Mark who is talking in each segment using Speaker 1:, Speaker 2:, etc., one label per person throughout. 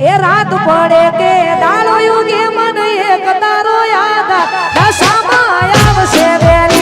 Speaker 1: એ રાત પડે કે દાડો યુગે મને એક તારો યાદ દશામાં આવશે બેન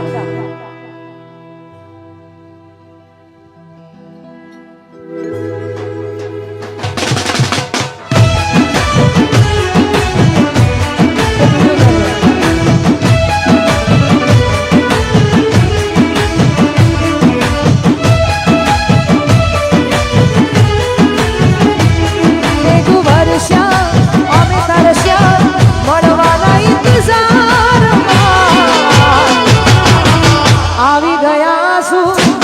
Speaker 1: 这，caso